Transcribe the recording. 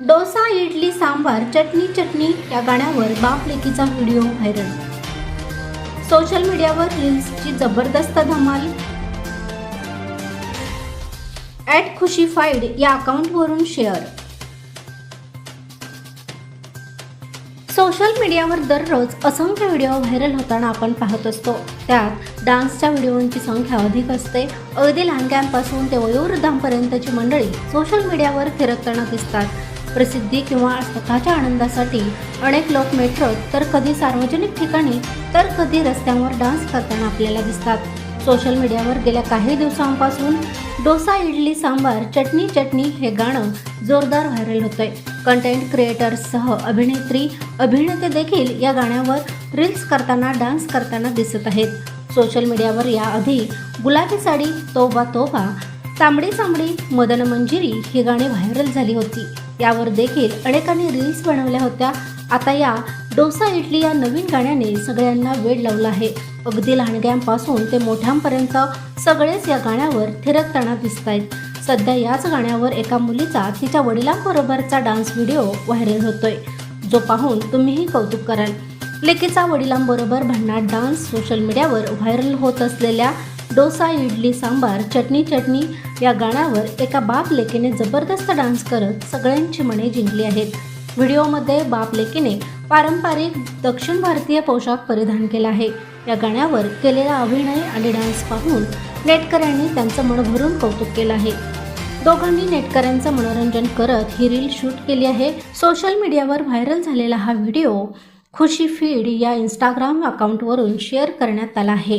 डोसा इडली सांबार चटणी चटणी या गाण्यावर बाप लेकीचा व्हिडिओ व्हायरल. सोशल मीडियावर रील्सची जबरदस्त धमाल. ॲट खुशी फाईड या अकाउंटवरून शेअर. सोशल मीडियावर दररोज असंख्य व्हिडिओ व्हायरल होताना आपण पाहत असतो. त्यात डान्सच्या व्हिडिओंची संख्या अधिक असते. अगदी लहानग्यांपासून ते वयोवृद्धांपर्यंतची मंडळी सोशल मीडियावर फिरकताना दिसतात. प्रसिद्धी किंवा स्वतःच्या आनंदासाठी अनेक लोक मेट्रोत तर कधी सार्वजनिक ठिकाणी तर कधी रस्त्यांवर डान्स करताना आपल्याला दिसतात. सोशल मीडियावर गेल्या काही दिवसांपासून डोसा इडली सांबार चटणी चटणी हे गाणं जोरदार व्हायरल होतंय. कंटेंट क्रिएटर्ससह अभिनेत्री अभिनेते देखील या गाण्यावर रील्स करताना डान्स करताना दिसत आहेत. सोशल मीडियावर याआधी गुलाबी साडी तोबा तोबा तांबडी चांबडी मदन मंजिरी ही गाणी व्हायरल झाली होती. यावर देखील अनेकांनी रील्स बनवल्या होत्या. आता या डोसा इडली या नवीन गाण्याने सगळ्यांना वेळ लावला आहे. अगदी लहानग्यांपासून ते मोठ्यांपर्यंत सगळेच या गाण्यावर थिरकताना दिसत आहेत सध्या याच गाण्यावर एका मुलीचा तिच्या वडिलांबरोबरचा डान्स व्हिडिओ व्हायरल होतोय. जो पाहून तुम्हीही कौतुक कराल. लेकीचा वडिलांबरोबर भन्नाट डान्स सोशल मीडियावर व्हायरल होत असलेल्या डोसा इडली सांबार चटणी चटणी या गाण्यावर एका बाप लेकीने जबरदस्त डान्स करत सगळ्यांची मने जिंकली आहेत. व्हिडिओमध्ये बाप लेकीने पारंपरिक दक्षिण भारतीय पोशाख परिधान केला आहे. या गाण्यावर केलेला अभिनय आणि डान्स पाहून नेटकऱ्यांनी त्यांचं मन भरून कौतुक केलं आहे. दोघांनी नेटकऱ्यांचं मनोरंजन करत ही रील शूट केली आहे. सोशल मीडियावर व्हायरल झालेला हा व्हिडिओ खुशी फीड या इंस्टाग्राम अकाउंटवरून शेअर करण्यात आला आहे.